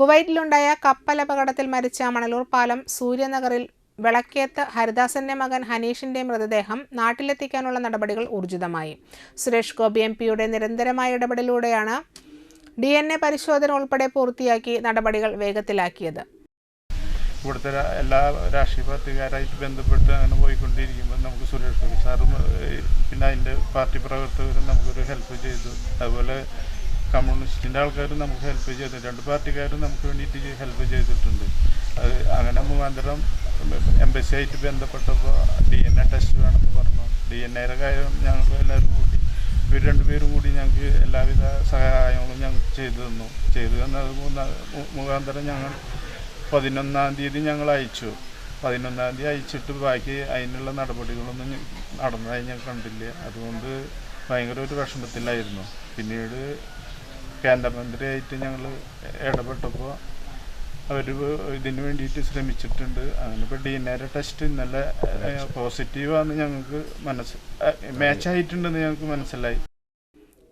കുവൈറ്റിലുണ്ടായ കപ്പലപകടത്തിൽ മരിച്ച മണലൂർ പാലം സൂര്യനഗറിൽ വിളക്കേത്ത് ഹരിദാസന്റെ മകൻ ഹനീഷിന്റെ മൃതദേഹം നാട്ടിലെത്തിക്കാനുള്ള നടപടികൾ ഊർജിതമായി. സുരേഷ് ഗോപി എം പിയുടെ നിരന്തരമായ ഇടപെടലിലൂടെയാണ് ഡി എൻ എ പരിശോധന ഉൾപ്പെടെ പൂർത്തിയാക്കി നടപടികൾ വേഗത്തിലാക്കിയത്. ഇവിടുത്തെ എല്ലാ രാഷ്ട്രീയ പാർട്ടിക്കാരായിട്ട് ബന്ധപ്പെട്ട് അങ്ങനെ പോയിക്കൊണ്ടിരിക്കുമ്പോൾ നമുക്ക് സുരേഷ് ഗോപി സാറും പിന്നെ അതിന്റെ പാർട്ടി പ്രവർത്തകരും നമുക്കൊരു ഹെൽപ്പ് ചെയ്തു. അതുപോലെ കമ്മ്യൂണിസ്റ്റിന്റെ ആൾക്കാരും നമുക്ക് ഹെൽപ്പ് ചെയ്തു. രണ്ട് പാർട്ടിക്കാരും നമുക്ക് വേണ്ടിയിട്ട് ഹെൽപ്പ് ചെയ്തിട്ടുണ്ട്. അത് അങ്ങനെ മുഖാന്തരം എംബസി ആയിട്ട് ബന്ധപ്പെട്ടപ്പോൾ ഡി എൻ എ ടെസ്റ്റ് വേണമെന്ന് പറഞ്ഞു. ഡി എൻ എയുടെ കാര്യം ഞങ്ങൾക്ക് എല്ലാവരും കൂടി ഇവർ രണ്ടുപേരും കൂടി ഞങ്ങൾക്ക് എല്ലാവിധ സഹായങ്ങളും ഞങ്ങൾക്ക് ചെയ്തു തന്നു. ചെയ്തു തന്നത് മുഖാന്തരം ഞങ്ങൾ പതിനൊന്നാം തീയതി ഞങ്ങൾ അയച്ചു. പതിനൊന്നാം തീയതി അയച്ചിട്ട് ബാക്കി അതിനുള്ള നടപടികളൊന്നും നടന്നതായി ഞാൻ കണ്ടില്ല. അതുകൊണ്ട് ഭയങ്കര ഒരു വിഷമത്തിലായിരുന്നു. പിന്നീട് കേന്ദ്രമന്ത്രിയായിട്ട് ഞങ്ങൾ ഇടപെട്ടപ്പോൾ അവർ ഇതിന് വേണ്ടിയിട്ട് ശ്രമിച്ചിട്ടുണ്ട്. അങ്ങനെ ഇപ്പോൾ ഡി എൻ ടെസ്റ്റ് ഇന്നലെ പോസിറ്റീവാണെന്ന് ഞങ്ങൾക്ക് മനസ്സ് മാച്ചായിട്ടുണ്ടെന്ന് ഞങ്ങൾക്ക് മനസ്സിലായി.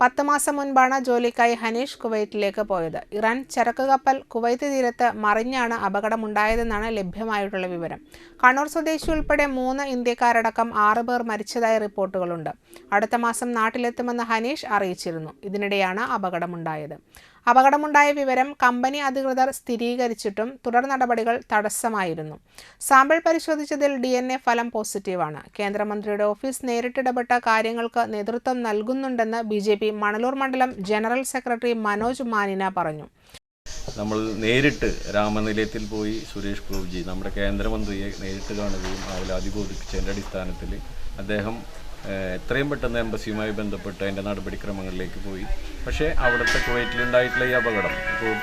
പത്ത് മാസം മുൻപാണ് ജോലിക്കായി ഹനീഷ് കുവൈറ്റിലേക്ക് പോയത്. ഇറാൻ ചരക്ക് കപ്പൽ കുവൈത്ത് തീരത്ത് മറിഞ്ഞാണ് അപകടമുണ്ടായതെന്നാണ് ലഭ്യമായിട്ടുള്ള വിവരം. കണ്ണൂർ സ്വദേശി ഉൾപ്പെടെ മൂന്ന് ഇന്ത്യക്കാരടക്കം ആറ് പേർ മരിച്ചതായി റിപ്പോർട്ടുകളുണ്ട്. അടുത്ത മാസം നാട്ടിലെത്തുമെന്ന് ഹനീഷ് അറിയിച്ചിരുന്നു. ഇതിനിടെയാണ് അപകടമുണ്ടായത്. അപകടമുണ്ടായ വിവരം കമ്പനി അധികൃതർ സ്ഥിരീകരിച്ചിട്ടും തുടർ നടപടികൾ തടസ്സമായിരുന്നു. സാമ്പിൾ പരിശോധിച്ചതിൽ ഡി ഫലം പോസിറ്റീവാണ്. കേന്ദ്രമന്ത്രിയുടെ ഓഫീസ് നേരിട്ടിടപെട്ട കാര്യങ്ങൾക്ക് നേതൃത്വം നൽകുന്നുണ്ടെന്ന് ബി ജെ പി മണലൂർ മണ്ഡലം ജനറൽ സെക്രട്ടറി മനോജ് മാനിന പറഞ്ഞു. നമ്മൾ നേരിട്ട് രാമനിലയത്തിൽ പോയി സുരേഷ് പ്രഭുജി നമ്മുടെ കേന്ദ്രമന്ത്രിയെ നേരിട്ട് കാണുകയും ആവലാതി ബോധിപ്പിച്ചതിന്റെ അടിസ്ഥാനത്തിൽ അദ്ദേഹം എത്രയും പെട്ടെന്ന് എംബസിയുമായി ബന്ധപ്പെട്ട് അതിന്റെ നടപടിക്രമങ്ങളിലേക്ക് പോയി. പക്ഷേ അവിടുത്തെ കുവൈറ്റിലുണ്ടായിട്ടുള്ള ഈ അപകടം ഇപ്പോൾ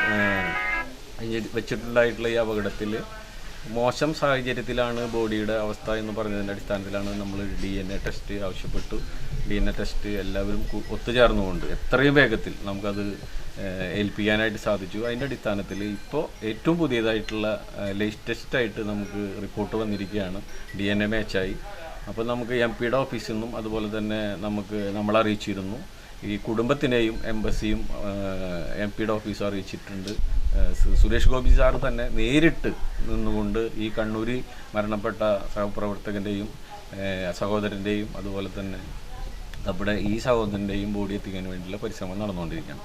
വെച്ചിട്ടുണ്ടായിട്ടുള്ള ഈ അപകടത്തിൽ മോശം സാഹചര്യത്തിലാണ് ബോഡിയുടെ അവസ്ഥ എന്ന് പറഞ്ഞതിന്റെ അടിസ്ഥാനത്തിലാണ് നമ്മൾ ഡി എൻ എ ടെസ്റ്റ് ആവശ്യപ്പെട്ടു. ഡി എൻ എ ടെസ്റ്റ് എല്ലാവരും ഒത്തുചേർന്നുകൊണ്ട് എത്രയും വേഗത്തിൽ നമുക്കത് ഏൽപ്പിക്കാനായിട്ട് സാധിച്ചു. അതിന്റെ അടിസ്ഥാനത്തിൽ ഇപ്പോൾ ഏറ്റവും പുതിയതായിട്ടുള്ള ലേറ്റസ്റ്റ് ആയിട്ട് നമുക്ക് റിപ്പോർട്ട് വന്നിരിക്കുകയാണ്. ഡി എൻ എ മാച്ചായി. അപ്പോൾ നമുക്ക് എം പിയുടെ ഓഫീസിൽ നിന്നും അതുപോലെ തന്നെ നമുക്ക് നമ്മൾ അറിയിച്ചിരുന്നു. ഈ കുടുംബത്തിനെയും എംബസിയും എം പിയുടെ ഓഫീസും അറിയിച്ചിട്ടുണ്ട്. സുരേഷ് ഗോപി സാർ തന്നെ നേരിട്ട് നിന്നുകൊണ്ട് ഈ കണ്ണൂരിൽ മരണപ്പെട്ട സഹപ്രവർത്തകന്റെയും സഹോദരന്റെയും അതുപോലെ തന്നെ നമ്മുടെ ഈ സഹോദരന്റെയും ബോഡി എത്തിക്കാൻ വേണ്ടിയുള്ള പരിശ്രമം നടന്നുകൊണ്ടിരിക്കുകയാണ്.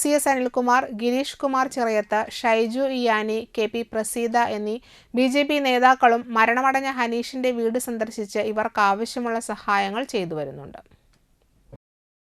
C S Anilkumar Girish Kumar Chirayath Shaiju Iyani K P Praseetha എന്നീ ബി ജെ പി നേതാക്കളും മരണമടഞ്ഞ ഹനീഷിന്റെ വീട് സന്ദർശിച്ച് ഇവർക്ക് ആവശ്യമുള്ള സഹായങ്ങൾ ചെയ്തു വരുന്നുണ്ട്.